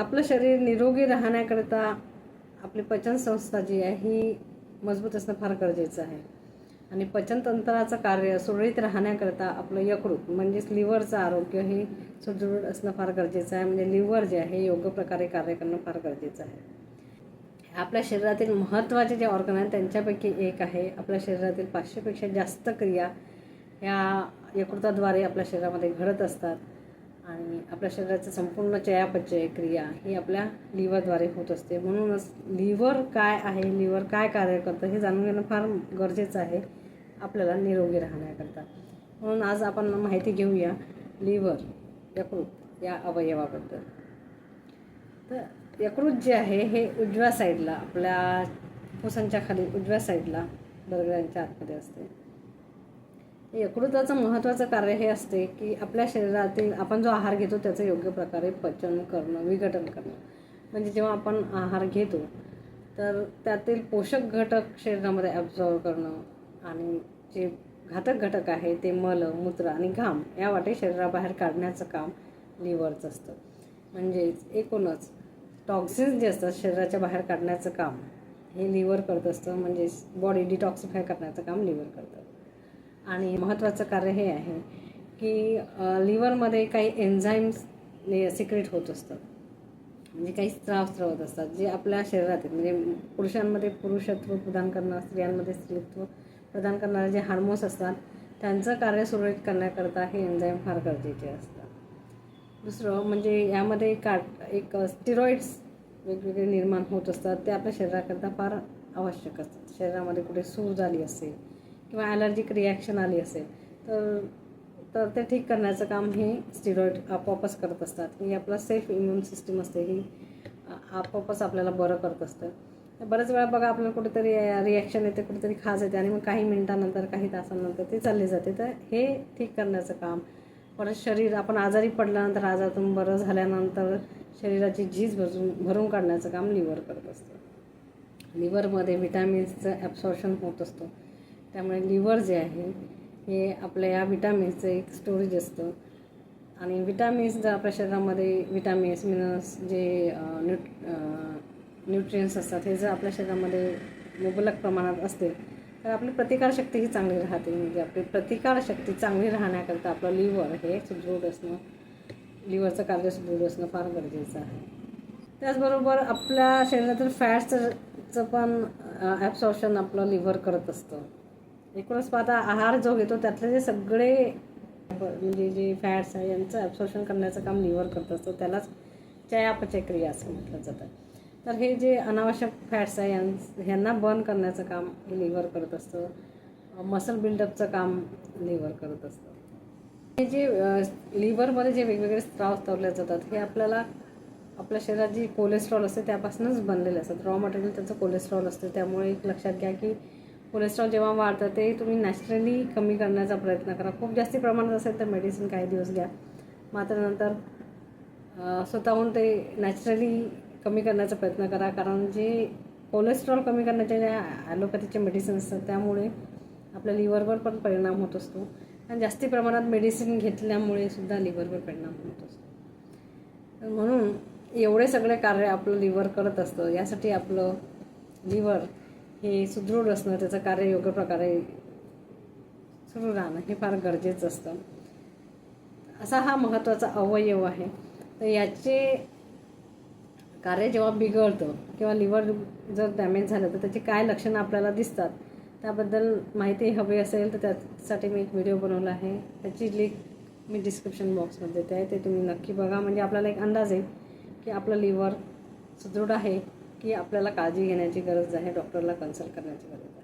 आपलं शरीर निरोगी राहण्याकरिता आपली पचनसंस्था जी आहे ही मजबूत असणं फार गरजेचं आहे. आणि पचनतंत्राचं कार्य सुरळीत राहण्याकरिता आपलं यकृत म्हणजेच लिव्हरचं आरोग्य हे सुदृढ असणं फार गरजेचं आहे. म्हणजे लिव्हर जे आहे योग्य प्रकारे कार्य करणं फार गरजेचं आहे. आपल्या शरीरातील महत्त्वाचे जे ऑर्गन आहेत त्यांच्यापैकी एक आहे. आपल्या शरीरातील पाचशेपेक्षा जास्त क्रिया ह्या यकृताद्वारे आपल्या शरीरामध्ये घडत असतात. आणि आपल्या शरीराचं संपूर्ण चयापचय क्रिया ही आपल्या लिव्हरद्वारे होत असते. म्हणूनच लिव्हर काय आहे लिव्हर काय कार्य करतं हे जाणून घेणं फार गरजेचं आहे. आपल्याला निरोगी राहण्याकरता. म्हणून आज आपण माहिती घेऊया लिव्हर यकृत या अवयवाबद्दल. तर यकृत जे आहे हे उजव्या साईडला आपल्या फुसांच्या खाली उजव्या साईडला बर्गरांच्या आतमध्ये असते. यकृताचं महत्त्वाचं कार्य हे असते की आपल्या शरीरातील आपण जो आहार घेतो त्याचं योग्य प्रकारे पचन करणं विघटन करणं. म्हणजे जेव्हा आपण आहार घेतो तर त्यातील पोषक घटक शरीरामध्ये ॲब्झॉर्व करणं आणि जे घातक घटक आहे ते मल मूत्र आणि घाम या वाटे शरीराबाहेर काढण्याचं काम लिव्हरचं असतं. म्हणजेच एकूणच टॉक्सिन्स जे असतात शरीराच्या बाहेर काढण्याचं काम हे लिव्हर करत असतं. म्हणजेच बॉडी डिटॉक्सिफाय करण्याचं काम लिव्हर करतं. आणि महत्त्वाचं कार्य हे आहे की लिव्हरमध्ये काही एन्झाईम्स सिक्रेट होत असतात. म्हणजे काही स्त्राव स्त्रवत असतात. जे आपल्या शरीरातील म्हणजे पुरुषांमध्ये पुरुषत्व प्रदान करणं स्त्रियांमध्ये स्त्रीत्व प्रदान करणारे जे हार्मोन्स असतात त्यांचं कार्य सुरळीत करण्याकरता हे एन्झाईम फार गरजेचे असतात. दुसरं म्हणजे यामध्ये काट एक स्टिरॉइड्स वेगवेगळे निर्माण होत असतात. ते आपल्या शरीराकरता फार आवश्यक असतात. शरीरामध्ये कुठे सूर झाली असेल किंवा ॲलर्जिक रिॲक्शन आली असेल तर तर ते ठीक करण्याचं काम हे स्टिरॉइड आपोआपच करत असतात. ही आपला सेफ इम्युन सिस्टीम असते. ही आपोआपच आपल्याला बरं करत असतं. बऱ्याच वेळा बघा आपल्याला कुठेतरी रिॲक्शन येते कुठेतरी खाज येते आणि मग काही मिनटानंतर काही तासांनंतर ते चालले जाते. तर हे ठीक करण्याचं काम. परत शरीर आपण आजारी पडल्यानंतर आजारातून बरं झाल्यानंतर शरीराची झीज भरून भरून काढण्याचं काम लिव्हर करत असतं. लिव्हरमध्ये व्हिटॅमिन्सचं ॲब्सॉर्शन होत असतं. त्यामुळे लिव्हर जे आहे हे आपल्या या विटामिन्सचं एक स्टोरेज असतं. आणि विटामिन्स जर आपल्या शरीरामध्ये विटामिन्स मिनरल्स जे न्यूट न्यूट्रियन्स असतात हे जर आपल्या शरीरामध्ये मुबलक प्रमाणात असते तर आपली प्रतिकारशक्ती ही चांगली राहते. म्हणजे आपली प्रतिकारशक्ती चांगली राहण्याकरता आपलं लिव्हर हे सुदृढ असणं लिव्हरचं कार्य सुदृढ असणं फार गरजेचं आहे. त्याचबरोबर आपल्या शरीरातील फॅट्सचं पण ॲब्सॉर्शन आपलं लिव्हर करत असतं. एकूणच पाहता आहार जो घेतो त्यातले जे सगळे म्हणजे जे फॅट्स आहे यांचं ॲब्सॉर्शन करण्याचं काम लिव्हर करत असतो. त्यालाच चयापचय क्रिया असं म्हटलं जातं. तर हे जे अनावश्यक फॅट्स आहे यां ह्यांना बर्न करण्याचं काम हे लिव्हर करत असतं. मसल बिल्डअपचं काम लिव्हर करत असतं. हे जे लिव्हरमध्ये जे वेगवेगळे स्त्राव स्तवले जातात हे आपल्याला आपल्या शरीरात जी कोलेस्ट्रॉल असते त्यापासूनच बनलेले असतात. रॉ मटेरियल त्यांचं कोलेस्ट्रॉल असतं. त्यामुळे एक लक्षात घ्या की कोलेस्ट्रॉल जेव्हा वाढतं ते तुम्ही नॅचरली कमी करण्याचा प्रयत्न करा. खूप जास्ती प्रमाणात असेल तर मेडिसिन काही दिवस घ्या. मात्र नंतर स्वतःहून ते नॅचरली कमी करण्याचा प्रयत्न करा. कारण जे कोलेस्ट्रॉल कमी करण्याचे ज्या ॲलोपॅथीचे मेडिसिन असतात त्यामुळे आपल्या लिव्हरवर पण परिणाम होत असतो. आणि जास्ती प्रमाणात मेडिसिन घेतल्यामुळे सुद्धा लिव्हरवर परिणाम होत असतो. म्हणून एवढे सगळे कार्य आपलं लिव्हर करत असतं. यासाठी आपलं लिव्हर हे सुदृढ असणं त्याचं कार्य योग्य प्रकारे सुरू राहणं हे फार गरजेचं असतं. असा हा महत्त्वाचा अवयव आहे. तर याचे कार्य जेव्हा बिघडतं किंवा लिव्हर जर डॅमेज झालं तर त्याची काय लक्षणं आपल्याला दिसतात त्याबद्दल माहिती हवी असेल तर त्यासाठी मी एक व्हिडिओ बनवला आहे. त्याची लिंक मी डिस्क्रिप्शन बॉक्समध्ये देते आहे ते तुम्ही नक्की बघा. म्हणजे आपल्याला एक अंदाज येईल की आपलं लिव्हर सुदृढ आहे की आपल्याला काळजी घेण्याची गरज आहे डॉक्टरला कन्सल्ट करण्याची गरज आहे.